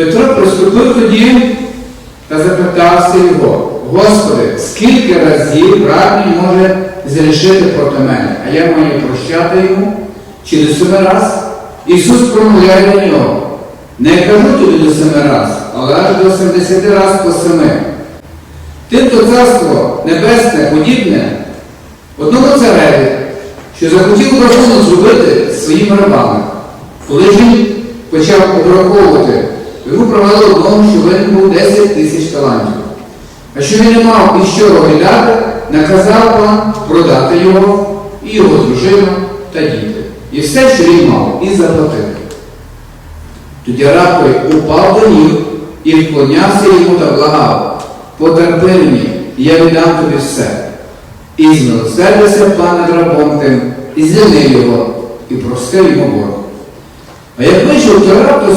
Петро приступив тоді та запитався його, Господи, скільки разів брат може зрішити проти мене, а я маю прощати йому чи до семи раз? Ісус промовляє до нього. Не кажу тобі до семи раз, але аж до семдесяти раз по семи. Тим, то царство небесне подібне одному цареві, що захотів рахунок зробити своїми рабами. Коли він почав обраховувати, йому провели одного, що винен був 10 тисяч талантів. А що він не мав і що віддати, наказав пан продати його, і його дружину та діти. І все, що він мав, і заплатити. Тоді раб упав до ніг і вклонявся йому та благав, потерпи мені, я віддам тобі все. І змилосердився пан над рабом тим, і звільнив його, і простив йому борг. А як вийшов, то раб то